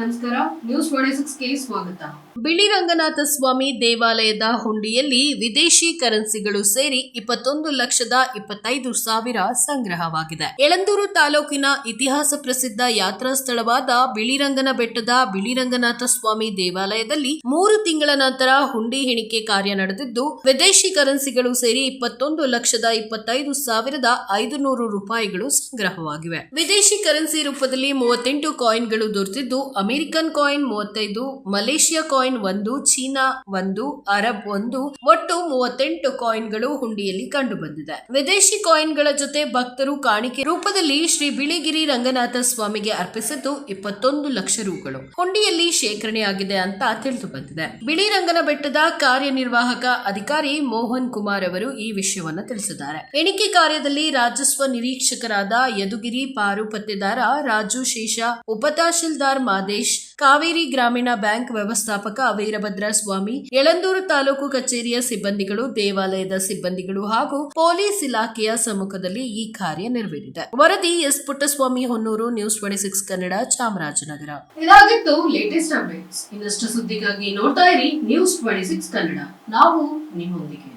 ನಮಸ್ಕಾರ ನ್ಯೂಸ್ ಸ್ವಾಗತ. ಬಿಳಿ ರಂಗನಾಥ ಸ್ವಾಮಿ ದೇವಾಲಯದ ಹುಂಡಿಯಲ್ಲಿ ವಿದೇಶಿ ಕರೆನ್ಸಿಗಳು ಸೇರಿ ಇಪ್ಪತ್ತೊಂದು ಲಕ್ಷದ ಇಪ್ಪತ್ತೈದು ಸಾವಿರ ಸಂಗ್ರಹವಾಗಿದೆ. ಯಳಂದೂರು ತಾಲೂಕಿನ ಇತಿಹಾಸ ಪ್ರಸಿದ್ಧ ಯಾತ್ರಾ ಸ್ಥಳವಾದ ಬಿಳಿರಂಗನ ಬೆಟ್ಟದ ಬಿಳಿರಂಗನಾಥ ಸ್ವಾಮಿ ದೇವಾಲಯದಲ್ಲಿ ಮೂರು ತಿಂಗಳ ನಂತರ ಹುಂಡಿ ಎಣಿಕೆ ಕಾರ್ಯ ನಡೆದಿದ್ದು, ವಿದೇಶಿ ಕರೆನ್ಸಿಗಳು ಸೇರಿ ಇಪ್ಪತ್ತೊಂದು ಲಕ್ಷದ ಇಪ್ಪತ್ತೈದು ಸಾವಿರದ ಐದು ರೂಪಾಯಿಗಳು ಸಂಗ್ರಹವಾಗಿವೆ. ವಿದೇಶಿ ಕರೆನ್ಸಿ ರೂಪದಲ್ಲಿ ಮೂವತ್ತೆಂಟು ಕಾಯಿನ್ಗಳು ದೊರೆತಿದ್ದು ಅಮೆರಿಕನ್ ಕಾಯಿನ್ ಮೂವತ್ತೈದು, ಮಲೇಷಿಯಾ ಕಾಯಿನ್ ಒಂದು, ಚೀನಾ ಒಂದು, ಅರಬ್ ಒಂದು, ಒಟ್ಟು ಮೂವತ್ತೆಂಟು ಕಾಯಿನ್ಗಳು ಹುಂಡಿಯಲ್ಲಿ ಕಂಡುಬಂದಿದೆ. ವಿದೇಶಿ ಕಾಯಿನ್ಗಳ ಜೊತೆ ಭಕ್ತರು ಕಾಣಿಕೆ ರೂಪದಲ್ಲಿ ಶ್ರೀ ಬಿಳಿಗಿರಿ ರಂಗನಾಥ ಸ್ವಾಮಿಗೆ ಅರ್ಪಿಸಿದ್ದು ಇಪ್ಪತ್ತೊಂದು ಲಕ್ಷ ರೂಗಳು. ಹುಂಡಿಯಲ್ಲಿ ಶೇಖರಣೆಯಾಗಿದೆ ಅಂತ ತಿಳಿದು ಬಂದಿದೆ ಬಿಳಿ ರಂಗನ ಬೆಟ್ಟದ ಕಾರ್ಯನಿರ್ವಾಹಕ ಅಧಿಕಾರಿ ಮೋಹನ್ ಕುಮಾರ್ ಅವರು ಈ ವಿಷಯವನ್ನ ತಿಳಿಸಿದ್ದಾರೆ. ಎಣಿಕೆ ಕಾರ್ಯದಲ್ಲಿ ರಾಜಸ್ವ ನಿರೀಕ್ಷಕರಾದ ಯದುಗಿರಿ ಪಾರು ಪತ್ತೆದಾರ ರಾಜು ಶೇಷ ಉಪತಹಶೀಲ್ದಾರ್ ಮಾದೇಶ್ ಕಾವೇರಿ ಗ್ರಾಮೀಣ ಬ್ಯಾಂಕ್ ವ್ಯವಸ್ಥಾಪಕ ವೀರಭದ್ರ ಸ್ವಾಮಿ, ಯಳಂದೂರು ತಾಲೂಕು ಕಚೇರಿಯ ಸಿಬ್ಬಂದಿಗಳು, ದೇವಾಲಯದ ಸಿಬ್ಬಂದಿಗಳು ಹಾಗೂ ಪೊಲೀಸ್ ಇಲಾಖೆಯ ಸಮ್ಮುಖದಲ್ಲಿ ಈ ಕಾರ್ಯ ನೆರವೇರಿದೆ. ವರದಿ S Puttaswamy Honnuru, news twenty six Kannada, Chamarajanagar. ಇದಾಗಿತ್ತು ಲೇಟೆಸ್ಟ್ ಅಪ್ಡೇಟ್ಸ್ ಇನ್ನಷ್ಟು ಸುದ್ದಿಗಾಗಿ ನೋಡ್ತಾ ಇರಿ ನ್ಯೂಸ್ ಟ್ವೆಂಟಿ ಕನ್ನಡ. ನಾವು ನಿಮ್ಮೊಂದಿಗೆ.